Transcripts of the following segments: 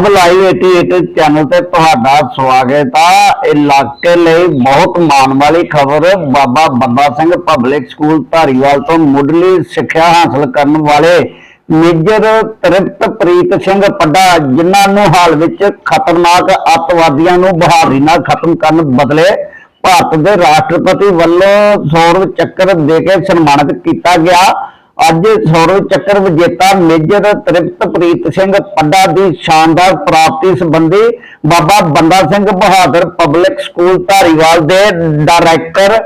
Punjab live 88 channel ਤੇ ਤੁਹਾਡਾ ਸਵਾਗਤ ਆ। ਇਲਾਕੇ ਲਈ ਬਹੁਤ ਮਾਣ ਵਾਲੀ ਖਬਰ, ਬਾਬਾ ਬੰਦਾ ਸਿੰਘ ਪਬਲਿਕ ਸਕੂਲ ਧਾਰੀਵਾਲ ਤੋਂ ਮੁੱਢਲੀ ਸਿੱਖਿਆ ਹਾਸਲ ਕਰਨ ਵਾਲੇ ਮੇਜਰ ਤ੍ਰਿਪਤਪ੍ਰੀਤ ਸਿੰਘ ਪੱਡਾ, ਜਿਨ੍ਹਾਂ ਨੂੰ ਹਾਲ ਵਿੱਚ ਖਤਰਨਾਕ ਅੱਤਵਾਦੀਆਂ ਨੂੰ ਬਹਾਦਰੀ ਨਾਲ ਖਤਮ ਕਰਨ ਬਦਲੇ ਭਾਰਤ ਦੇ ਰਾਸ਼ਟਰਪਤੀ ਵੱਲੋਂ ਸੌਰਵ ਚੱਕਰ ਦੇ ਕੇ ਸਨਮਾਨਿਤ ਕੀਤਾ ਗਿਆ। ਅੱਜ ਸੌਰਵ ਚੱਕਰ ਵਿਜੇਤਾ ਮੇਜਰ ਤ੍ਰਿਪਤਪ੍ਰੀਤ ਸਿੰਘ ਪੱਡਾ ਦੀ ਸ਼ਾਨਦਾਰ ਪ੍ਰਾਪਤੀ ਸੰਬੰਧੀ ਬਾਬਾ ਬੰਦਾ ਸਿੰਘ ਬਹਾਦਰ ਪਬਲਿਕ ਸਕੂਲ ਧਾਰੀਵਾਲ ਦੇ ਡਾਇਰੈਕਟਰ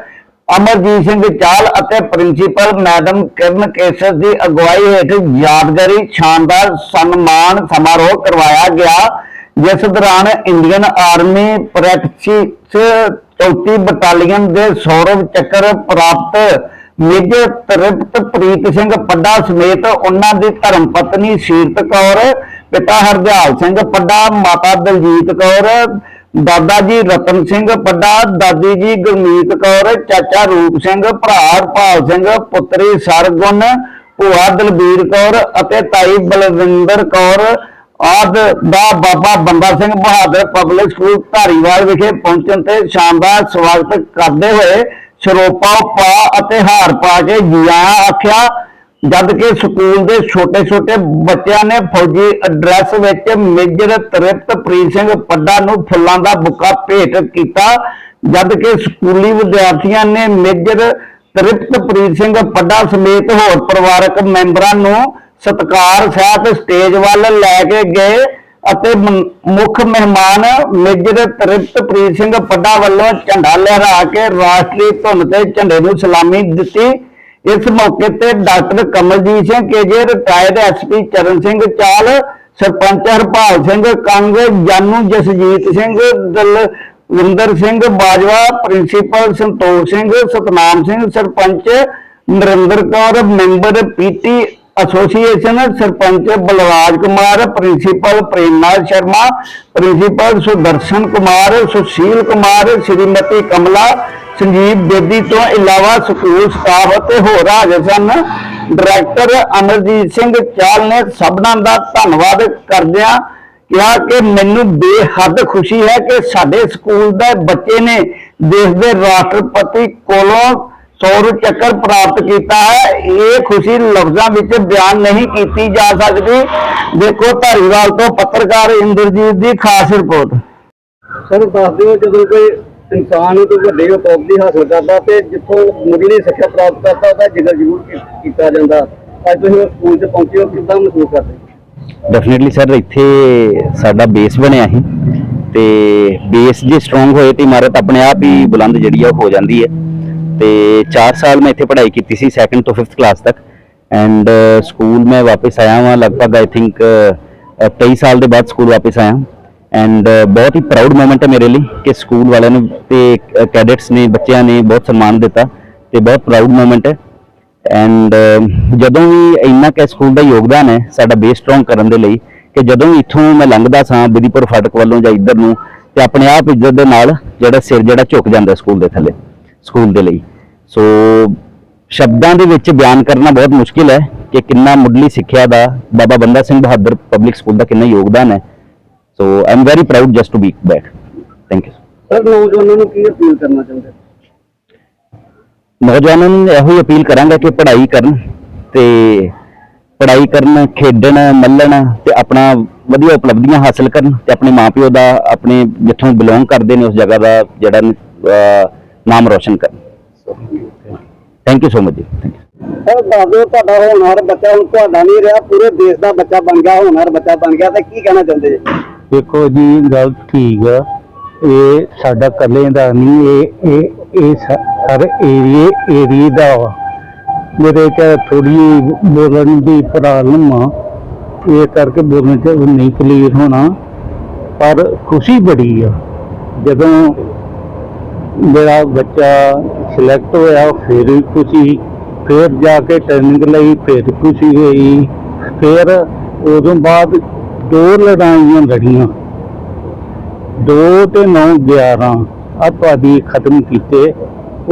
ਅਮਰਜੀਤ ਸਿੰਘ ਚਾਲ ਅਤੇ ਪ੍ਰਿੰਸੀਪਲ ਮੈਡਮ ਕਿਰਨ ਕੇਸਰ ਦੀ ਅਗਵਾਈ ਹੇਠ ਯਾਦਗਾਰੀ ਸ਼ਾਨਦਾਰ ਸਨਮਾਨ ਸਮਾਰੋਹ ਕਰਵਾਇਆ ਗਿਆ, ਜਿਸ ਦੌਰਾਨ ਇੰਡੀਅਨ ਆਰਮੀ ਪ੍ਰੈਕਟਿਸ ਚੌਥੀ ਬਟਾਲੀਅਨ ਦੇ ਸੌਰਵ ਚੱਕਰ ਪ੍ਰਾਪਤ ਮੇਜਰ ਤ੍ਰਿਪਤਪ੍ਰੀਤ ਸਿੰਘ ਪੱਡਾ ਸਮੇਤ ਉਹਨਾਂ ਦੀ ਧਰਮ ਪਤਨੀ ਸੀਰਤ ਕੌਰ, ਪਿਤਾ ਹਰਦਿਆਲ ਸਿੰਘ ਪੱਡਾ, ਮਾਤਾ ਦਲਜੀਤ ਕੌਰ, ਦਾਦਾ ਜੀ ਰਤਨ ਸਿੰਘ ਪੱਡਾ, ਦਾਦੀ ਜੀ ਗੁਰਮੀਤ ਕੌਰ, ਚਾਚਾ ਰੂਪ ਸਿੰਘ, ਭਰਾ ਹਰਪਾਲ ਸਿੰਘ, ਪੁੱਤਰੀ ਸਰਗੁਣ, ਭੂਆ ਦਲਬੀਰ ਕੌਰ ਅਤੇ ਤਾਈ ਬਲਵਿੰਦਰ ਕੌਰ ਆਦ ਦਾ ਬਾਬਾ ਬੰਦਾ ਸਿੰਘ ਬਹਾਦਰ ਪਬਲਿਕ ਸਕੂਲ ਧਾਰੀਵਾਲ ਵਿਖੇ ਪਹੁੰਚਣ ਤੇ ਸ਼ਾਨਦਾਰ ਸਵਾਗਤ ਕਰਦੇ ਹੋਏ ਸਰੋਪਾ ਪਾ ਅਤੇ ਹਾਰ ਪਾ ਕੇ ਜੀਆ ਆਖਿਆ, ਜਦ ਕਿ ਸਕੂਲ ਦੇ ਛੋਟੇ-ਛੋਟੇ ਬੱਚਿਆਂ ਨੇ ਫੌਜੀ ਐਡਰੈਸ ਵਿੱਚ ਮੇਜਰ ਤ੍ਰਿਪਤਪ੍ਰੀਤ ਸਿੰਘ ਪੱਡਾ ਨੂੰ ਫੁੱਲਾਂ ਦਾ ਬੁੱਕਾ ਭੇਟ ਕੀਤਾ, ਜਦ ਕਿ ਸਕੂਲੀ ਵਿਦਿਆਰਥੀਆਂ ਨੇ ਮੇਜਰ ਤ੍ਰਿਪਤਪ੍ਰੀਤ ਸਿੰਘ ਪੱਡਾ ਸਮੇਤ ਹੋਰ ਪਰਿਵਾਰਕ ਮੈਂਬਰਾਂ ਨੂੰ ਸਤਿਕਾਰ ਸਹਿਤ ਸਟੇਜ ਵੱਲ ਲੈ ਕੇ ਗਏ। ਅਤੇ ਮੁੱਖ ਮਹਿਮਾਨ ਮੇਜਰ ਤ੍ਰਿਪਤਪ੍ਰੀਤ ਸਿੰਘ ਪੱਡਾ ਵੱਲੋਂ ਝੰਡਾ ਲਹਿਰਾ ਕੇ ਰਾਸ਼ਟਰੀ ਧੁਨ ਤੇ ਝੰਡੇ ਨੂੰ ਸਲਾਮੀ ਦਿੱਤੀ। ਇਸ ਮੌਕੇ ਤੇ doctor Kamaljit Singh KJ retired SP Charan Singh Chal, sarpanch Harpal Singh Kang, Janu Jasjit Singh, Dalvinder Singh Bajwa, principal Santokh Singh, Satnam Singh, sarpanch Narinder Kaur, member PT association sarpanch Balraj Kumar principal Premnath Sharma principal Sudarshan Kumar, Sushil Kumar, Shrimati Kamla, Sanjeev Bedi ਤੋਂ ਇਲਾਵਾ school staff ਅਤੇ ਹੋਰ ਹਾਜ਼ਰ ਸਨ। Director Amarjit Singh ਚਾਲ ਨੇ ਸਭਨਾਂ ਦਾ ਧੰਨਵਾਦ ਕਰਦਿਆਂ ਕਿਹਾ ਕਿ ਮੈਨੂੰ ਬੇਹੱਦ ਖੁਸ਼ੀ ਹੈ ਕਿ ਸਾਡੇ ਸਕੂਲ ਦੇ ਬੱਚੇ ਨੇ ਦੇਸ਼ ਦੇ ਰਾਸ਼ਟਰਪਤੀ ਕੋਲੋਂ ਸੌਰ ਚੱਕਰ ਪ੍ਰਾਪਤ ਕੀਤਾ ਹੈ। ਇਹ ਖੁਸ਼ੀ ਲਫ਼ਜ਼ਾਂ ਵਿੱਚ ਬਿਆਨ ਨਹੀਂ ਕੀਤੀ ਜਾ ਸਕਦੀ। ਦੇਖੋ ਧਾਰੀਵਾਲ ਤੋਂ ਪੱਤਰਕਾਰ ਇੰਦਰਜੀਤ ਦੀ ਖਾਸ ਰਿਪੋਰਟ। ਸਰ ਦੱਸ ਦਿਓ ਜਦੋਂ ਕੋਈ ਇਨਸਾਨ ਕੋਈ ਵੱਡੇ ਉਪਲਬਧੀ ਹਾਸਲ ਕਰਦਾ ਤੇ ਜਿੱਥੋਂ ਮੁੱਢਲੀ ਸਿੱਖਿਆ ਪ੍ਰਾਪਤ ਕਰਦਾ ਉਹਦਾ ਜ਼ਿਕਰ ਜ਼ਰੂਰ ਕੀਤਾ ਜਾਂਦਾ। ਅੱਜ ਤੁਸੀਂ ਉਹ ਸਕੂਲ 'ਚ ਪਹੁੰਚੇ ਹੋ ਕਿੱਦਾਂ ਮਹਿਸੂਸ ਕਰਦੇ ਡੈਫੀਨਿਟਲੀ ਸਰ ਇੱਥੇ ਸਾਡਾ ਬੇਸ ਬਣਿਆ ਸੀ ਤੇ ਬੇਸ ਜੇ ਸਟਰੋਂਗ ਹੋਏ ਤੇ ਇਮਾਰਤ ਆਪਣੇ ਆਪ ਹੀ ਬੁਲੰਦ ਜਿਹੜੀ ਆ ਉਹ ਹੋ ਜਾਂਦੀ ਹੈ। ਤੇ 4 ਸਾਲ ਮੈਂ ਇੱਥੇ ਪੜ੍ਹਾਈ ਕੀਤੀ ਸੀ 2nd ਤੋਂ 5th ਕਲਾਸ ਤੱਕ। ਐਂਡ ਸਕੂਲ ਮੈਂ ਵਾਪਸ ਆਇਆ ਹਾਂ ਲਗਭਗ ਆਈ ਥਿੰਕ 23 ਸਾਲ ਦੇ ਬਾਅਦ ਸਕੂਲ ਵਾਪਸ ਆਇਆ। ਐਂਡ ਬਹੁਤ ਹੀ ਪ੍ਰਾਊਡ ਮੋਮੈਂਟ ਹੈ ਮੇਰੇ ਲਈ ਕਿ ਸਕੂਲ ਵਾਲਿਆਂ ਨੇ ਤੇ ਕੈਡਟਸ ਨੇ, ਬੱਚਿਆਂ ਨੇ ਬਹੁਤ ਸਨਮਾਨ ਦਿੱਤਾ ਤੇ ਬਹੁਤ ਪ੍ਰਾਊਡ ਮੂਮੈਂਟ ਹੈ। ਐਂਡ ਜਦੋਂ ਵੀ ਇੰਨਾ ਕਿ ਸਕੂਲ ਦਾ ਯੋਗਦਾਨ ਹੈ ਸਾਡਾ ਬੇਸ ਸਟਰੋਂਗ ਕਰਨ ਦੇ ਲਈ ਕਿ ਜਦੋਂ ਵੀ ਇੱਥੋਂ ਮੈਂ ਲੰਘਦਾ ਸਾਂ ਬਿਧੀਪੁਰ ਫਾਟਕ ਵੱਲੋਂ ਜਾਂ ਇੱਧਰ ਨੂੰ ਤੇ ਆਪਣੇ ਆਪ ਇੱਜ਼ਤ ਦੇ ਨਾਲ ਜਿਹੜਾ ਸਿਰ ਜਿਹੜਾ ਝੁਕ ਜਾਂਦਾ ਸਕੂਲ ਦੇ ਥੱਲੇ। ਸਕੂਲ ਦੇ ਲਈ। ਸੋ ਸ਼ਬਦਾਂ ਦੇ ਵਿੱਚ ਬਿਆਨ ਕਰਨਾ ਬਹੁਤ ਮੁਸ਼ਕਿਲ ਹੈ ਕਿ ਕਿੰਨਾ ਮੁੱਢਲੀ ਸਿੱਖਿਆ ਦਾ ਬਾਬਾ ਬੰਦਾ ਸਿੰਘ ਬਹਾਦਰ ਪਬਲਿਕ ਸਕੂਲ ਦਾ ਕਿੰਨਾ ਯੋਗਦਾਨ ਹੈ। So I am very proud just to be back thank you sir ਨੌਜਵਾਨਾਂ ਨੂੰ ਕੀ ਅਪੀਲ ਕਰਨਾ ਚਾਹੁੰਦੇ ਨੌਜਵਾਨਾਂ ਨੂੰ ਇਹੋ ਹੀ ਅਪੀਲ ਕਰਾਂਗਾ ਕਿ ਪੜ੍ਹਾਈ ਕਰਨ ਤੇ ਪੜ੍ਹਾਈ ਕਰਨ ਖੇਡਣ ਮੱਲਣ ਤੇ ਆਪਣਾ ਵਧੀਆ ਉਪਲਬਧੀਆਂ ਹਾਸਲ ਕਰਨ ਤੇ ਆਪਣੇ ਮਾਪਿਓ ਦਾ ਆਪਣੇ ਜਿੱਥੋਂ ਬਿਲੋਂਗ ਕਰਦੇ ਨੇ ਉਸ ਜਗ੍ਹਾ ਦਾ ਜਿਹੜਾ ਨਾਮ ਰੋਸ਼ਨ ਕਰਨ। ਥੈਂਕ ਯੂ ਸੋ ਮਚ ਜੀ। ਥੈਂਕ ਯੂ ਸਰ ਦਿਓ ਤੁਹਾਡਾ ਹੋਣਹਾਰ ਬੱਚਾ ਹੁਣ ਤੁਹਾਡਾ ਨਹੀਂ ਰਿਹਾ ਪੂਰੇ ਦੇਸ਼ ਦਾ ਬੱਚਾ ਬਣ ਗਿਆ ਹੋਣਹਾਰ ਬੱਚਾ ਬਣ ਗਿਆ ਤੇ ਕੀ ਕਹਿਣਾ ਚਾਹੁੰਦੇ ਜੀ? ਦੇਖੋ ਜੀ ਗੱਲ ਠੀਕ ਆ ਇਹ ਸਾਡਾ ਕੱਲੇ ਦਾ ਨਹੀਂ ਇਹ ਇਹ ਇਹ ਸ- ਹਰ ਏਰੀਏ ਏਰੀਏ ਦਾ ਵਾ। ਮੇਰੇ ਚ ਥੋੜੀ ਬੋਲਣ ਦੀ ਪ੍ਰੋਬਲਮ ਆ ਇਹ ਕਰਕੇ ਬੋਲਣ ਚ ਨਹੀਂ ਕਲੀਅਰ ਹੋਣਾ ਪਰ ਖੁਸ਼ੀ ਬੜੀ ਆ ਜਦੋਂ ਜਿਹੜਾ ਬੱਚਾ ਸਿਲੈਕਟ ਹੋਇਆ, ਫਿਰ ਖੁਸ਼ੀ ਫਿਰ ਜਾ ਕੇ ਟ੍ਰੇਨਿੰਗ ਲਈ, ਫਿਰ ਖੁਸ਼ੀ ਹੋਈ ਫਿਰ ਉਦੋਂ ਬਾਅਦ ਦੋ ਲੜਾਈਆਂ ਲੜੀਆਂ। ਦੋ ਤੇ 9 11 ਆ ਤੁਹਾਡੀ ਖਤਮ ਕੀਤੇ।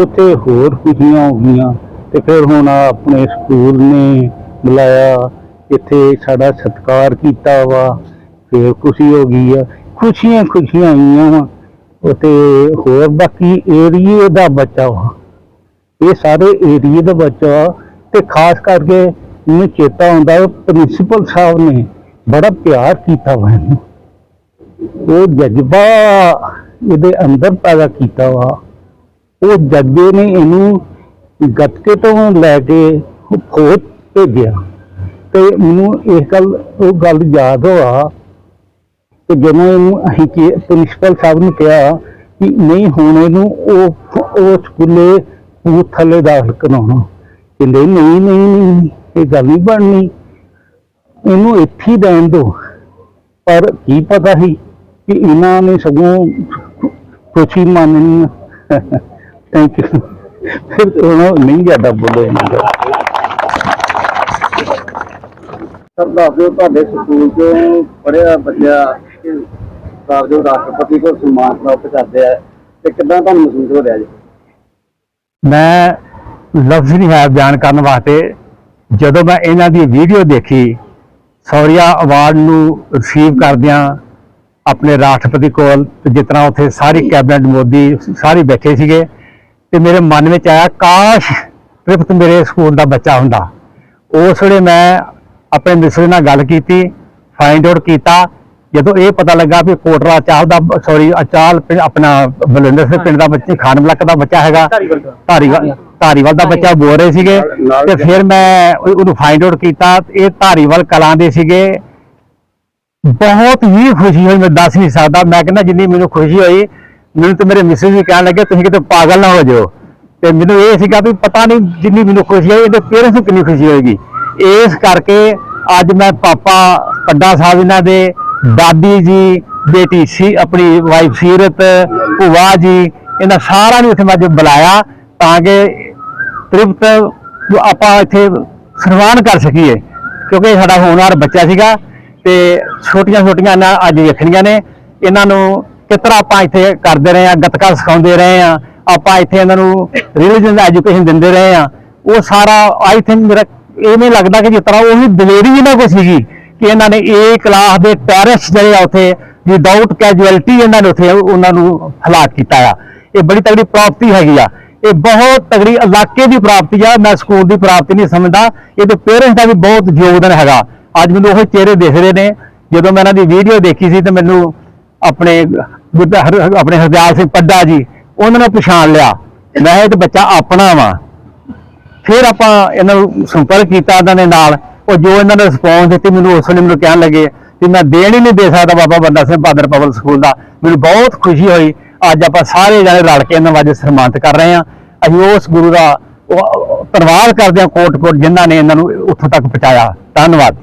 ਉੱਥੇ ਹੋਰ ਖੁਸ਼ੀਆਂ ਹੋ ਗਈਆਂ। ਤੇ ਫਿਰ ਹੁਣ ਆਪਣੇ ਸਕੂਲ ਨੇ ਬੁਲਾਇਆ। ਇੱਥੇ ਸਾਡਾ ਸਤਿਕਾਰ ਕੀਤਾ ਵਾ। ਫਿਰ ਖੁਸ਼ੀ ਹੋ ਗਈ ਆ। ਖੁਸ਼ੀਆਂ ਖੁਸ਼ੀਆਂ ਆਈਆਂ ਵਾ। ਤੇ ਹੋਰ ਬਾਕੀ ਏਰੀਏ ਦਾ ਬੱਚਾ ਵਾ। ਇਹ ਸਾਰੇ ਏਰੀਏ ਦਾ ਬੱਚਾ ਵਾ ਤੇ ਖਾਸ ਕਰਕੇ ਮੈਨੂੰ ਚੇਤਾ ਆਉਂਦਾ ਪ੍ਰਿੰਸੀਪਲ ਸਾਹਿਬ ਨੇ ਬੜਾ ਪਿਆਰ ਕੀਤਾ ਵਾ ਉਹ ਜਜ਼ਬਾ ਇਹਦੇ ਅੰਦਰ ਪੈਦਾ ਕੀਤਾ ਵਾ। ਉਹ ਜਜ਼ਬੇ ਨੇ ਇਹਨੂੰ ਗੱਤਕੇ ਤੋਂ ਲੈ ਕੇ ਫੌਜ ਭੇਜਿਆ। ਤੇ ਮੈਨੂੰ ਇਸ ਗੱਲ, ਉਹ ਗੱਲ ਯਾਦ ਹੋਆ ਤੇ ਜਦੋਂ ਇਹਨੂੰ ਅਸੀਂ ਕਿ ਪ੍ਰਿੰਸੀਪਲ ਸਾਹਿਬ ਨੂੰ ਕਿਹਾ ਕਿ ਨਹੀਂ, ਹੁਣ ਇਹਨੂੰ ਉਹ ਉਹ ਸਕੂਲੇ ਉਹ ਥੱਲੇ ਦਾਖਲ ਕਰਾਉਣਾ ਕਹਿੰਦੇ ਨਹੀਂ ਨਹੀਂ ਨਹੀਂ, ਇਹ ਗੱਲ ਨਹੀਂ ਬਣਨੀ। ਇਹਨੂੰ ਇੱਥੇ ਹੀ ਦਿਓ। ਪਰ ਕੀ ਪਤਾ ਸੀ ਕਿ ਇਹਨਾਂ ਨੇ ਸਗੋਂ ਖੁਸ਼ੀ ਮੰਨਣੀ ਥੈਂਕ ਯੂ ਫਿਰ ਉਹ ਨਹੀਂ ਜ਼ਿਆਦਾ ਬੋਲੇ ਸਰ, ਦੱਸ ਦਿਓ, ਤੁਹਾਡੇ ਸਕੂਲ ਚੋਂ ਪੜਿਆ ਬੱਚਾ ਕਿ ਸਾਹਿਬ ਰਾਸ਼ਟਰਪਤੀ ਕੋਲ ਸਨਮਾਨ ਪ੍ਰਾਪਤ ਕਰਦੇ ਆ, ਤੇ ਕਿੱਦਾਂ ਤੁਹਾਨੂੰ ਮਹਿਸੂਸ ਹੋ ਰਿਹਾ ਜੀ? ਮੈਂ ਲਫ਼ਜ਼ ਨਹੀਂ ਹੈ ਬਿਆਨ ਕਰਨ ਵਾਸਤੇ ਜਦੋਂ ਮੈਂ ਇਹਨਾਂ ਦੀ ਵੀਡੀਓ ਦੇਖੀ, ਸੌਰੀਆ ਅਵਾਰਡ ਨੂੰ ਰਿਸੀਵ ਕਰਦਿਆਂ ਆਪਣੇ ਰਾਸ਼ਟਰਪਤੀ ਕੋਲ, ਤੇ ਜਿਸ ਤਰ੍ਹਾਂ ਉੱਥੇ ਸਾਰੀ ਕੈਬਨਿਟ ਮੋਦੀ ਸਾਰੇ ਬੈਠੇ ਸੀਗੇ, ਤੇ ਮੇਰੇ ਮਨ ਵਿੱਚ ਆਇਆ, ਕਾਸ਼ ਤ੍ਰਿਪਤ ਮੇਰੇ ਸਕੂਲ ਦਾ ਬੱਚਾ ਹੁੰਦਾ। ਉਸ ਵੇਲੇ ਮੈਂ ਆਪਣੇ ਮਿਸਰ ਨਾਲ ਗੱਲ ਕੀਤੀ ਫਾਈਂਡ ਆਊਟ ਕੀਤਾ ਜਦੋਂ ਇਹ ਪਤਾ ਲੱਗਾ ਵੀ ਕੋਟਰਾ ਚਾਲ ਦਾ ਸੌਰੀ ਅਚਾਲ ਪਿੰਡ ਆਪਣਾ ਬਲਵਿੰਦਰ ਸਿੰਘ ਪਿੰਡ ਦਾ ਬੱਚਾ ਖਾਨ ਮਲਕ ਦਾ ਬੱਚਾ ਹੈਗਾ। ਧਾਰੀਵਾਲ ਧਾਰੀਵਾਲ ਦਾ ਬੱਚਾ ਬੋਲ ਰਹੇ ਸੀਗੇ। ਤੇ ਫਿਰ ਮੈਂ ਉਹ- ਉਹਨੂੰ ਫਾਈਂਡ ਆਊਟ ਕੀਤਾ ਇਹ ਧਾਰੀਵਾਲ ਕਲਾਂ ਦੇ ਸੀਗੇ। ਬਹੁਤ ਹੀ ਖੁਸ਼ੀ ਹੋਈ ਮੈਂ ਦੱਸ ਨਹੀਂ ਸਕਦਾ। ਮੈਂ ਕਹਿੰਦਾ ਜਿੰਨੀ ਮੈਨੂੰ ਖੁਸ਼ੀ ਹੋਈ ਮੈਨੂੰ ਤੇ ਮੇਰੇ ਮਿਸਿਸ ਵੀ ਕਹਿਣ ਲੱਗੇ ਤੁਸੀਂ ਕਿਤੇ ਪਾਗਲ ਨਾ ਹੋ ਜਾਓ ਤੇ ਮੈਨੂੰ ਇਹ ਸੀਗਾ ਵੀ ਪਤਾ ਨਹੀਂ ਜਿੰਨੀ ਮੈਨੂੰ ਖੁਸ਼ੀ ਹੋਈ ਇਹਦੇ ਪੇਰੈਂਟਸ ਨੂੰ ਕਿੰਨੀ ਖੁਸ਼ੀ ਹੋਏਗੀ। ਇਸ ਕਰਕੇ ਅੱਜ ਮੈਂ ਪਾਪਾ ਪੱਡਾ ਸਾਹਿਬ ਇਹਨਾਂ ਦੇ ਦਾਦੀ ਜੀ, ਬੇਟੀ ਸੀ, ਆਪਣੀ ਵਾਈਫ ਸੀਰਤ, ਭੂਆ ਜੀ, ਇਹਨਾਂ ਸਾਰਿਆਂ ਨੂੰ ਇੱਥੇ ਮੈਂ ਅੱਜ ਬੁਲਾਇਆ ਤਾਂ ਕਿ ਤ੍ਰਿਪਤ ਨੂੰ ਆਪਾਂ ਇੱਥੇ ਸਨਮਾਨ ਕਰ ਸਕੀਏ, ਕਿਉਂਕਿ ਇਹ ਸਾਡਾ ਹੋਣਹਾਰ ਬੱਚਾ ਸੀਗਾ ਤੇ ਛੋਟੀਆਂ ਛੋਟੀਆਂ ਨਾ ਅੱਜ ਵੇਖਣੀਆਂ ਨੇ। ਇਹਨਾਂ ਨੂੰ ਕਿਸ ਤਰ੍ਹਾਂ ਆਪਾਂ ਇੱਥੇ ਕਰਦੇ ਰਹੇ ਆ ਗੱਤਕਾ ਸਿਖਾਉਂਦੇ ਰਹੇ ਆ ਆਪਾਂ ਇੱਥੇ ਇਹਨਾਂ ਨੂੰ ਰਿਲੀਜੀਅਨ ਐਜੂਕੇਸ਼ਨ ਦਿੰਦੇ ਰਹੇ ਆ ਉਹ ਸਾਰਾ ਆਈ ਥਿੰਕ ਮੇਰਾ ਇਹ ਨਹੀਂ ਲੱਗਦਾ ਕਿ ਜਿਸ ਤਰ੍ਹਾਂ ਉਹੀ ਦਲੇਰੀ ਇਹਨਾਂ ਕੋਲ ਸੀਗੀ। ਕਿ ਇਹਨਾਂ ਨੇ ਏ ਕਲਾਸ ਦੇ ਟੈਰਰਿਸਟ ਜਿਹੜੇ ਆ ਉੱਥੇ ਵਿਦਆਊਟ ਕੈਜੁਅਲਟੀ ਇਹਨਾਂ ਨੇ ਉੱਥੇ ਉਹਨਾਂ ਨੂੰ ਹਲਾਕ ਕੀਤਾ ਆ। ਇਹ ਬੜੀ ਤਗੜੀ ਪ੍ਰਾਪਤੀ ਹੈਗੀ ਆ। ਇਹ ਬਹੁਤ ਤਗੜੀ ਇਲਾਕੇ ਦੀ ਪ੍ਰਾਪਤੀ ਆ, ਮੈਂ ਸਕੂਲ ਦੀ ਪ੍ਰਾਪਤੀ ਨਹੀਂ ਸਮਝਦਾ। ਇਹਦੇ ਪੇਰੈਂਟਸ ਦਾ ਵੀ ਬਹੁਤ ਯੋਗਦਾਨ ਹੈਗਾ। ਅੱਜ ਮੈਨੂੰ ਉਹ ਚਿਹਰੇ ਦਿਖ ਰਹੇ ਨੇ। ਜਦੋਂ ਮੈਂ ਇਹਨਾਂ ਦੀ ਵੀਡੀਓ ਦੇਖੀ ਸੀ ਤੇ ਮੈਨੂੰ ਆਪਣੇ ਆਪਣੇ ਹਰਦਿਆਲ ਸਿੰਘ ਪੱਡਾ ਜੀ, ਉਹਨਾਂ ਨੂੰ ਪਛਾਣ ਲਿਆ। ਮੈਂ ਇਹ ਤੇ ਬੱਚਾ ਆਪਣਾ ਵਾ। ਫਿਰ ਆਪਾਂ ਇਹਨਾਂ ਨੂੰ ਸੰਪਰਕ ਕੀਤਾ ਇਹਨਾਂ ਦੇ ਨਾਲ। ਉਹ ਜੋ ਇਹਨਾਂ ਨੇ ਰਿਸਪੌਂਸ ਦਿੱਤੀ ਮੈਨੂੰ ਉਸ ਵੇਲੇ ਮੈਨੂੰ ਕਹਿਣ ਲੱਗੇ ਕਿ ਮੈਂ ਦੇਣ ਹੀ ਨਹੀਂ ਦੇ ਸਕਦਾ ਬਾਬਾ ਬੰਦਾ ਸਿੰਘ ਬਹਾਦਰ ਪਬਲਿਕ ਸਕੂਲ ਦਾ। ਮੈਨੂੰ ਬਹੁਤ ਖੁਸ਼ੀ ਹੋਈ। ਅੱਜ ਆਪਾਂ ਸਾਰੇ ਜਣੇ ਰਲ ਕੇ ਇਹਨਾਂ ਨੂੰ ਅੱਜ ਸਨਮਾਨਿਤ ਕਰ ਰਹੇ ਹਾਂ। ਅਸੀਂ ਉਸ ਗੁਰੂ ਦਾ ਉਹ- ਧੰਨਵਾਦ ਕਰਦੇ ਹਾਂ ਕੋਟ ਕੋਟ ਜਿਨ੍ਹਾਂ ਨੇ ਇਹਨਾਂ ਨੂੰ ਉੱਥੋਂ ਤੱਕ ਪਹੁੰਚਾਇਆ। ਧੰਨਵਾਦ।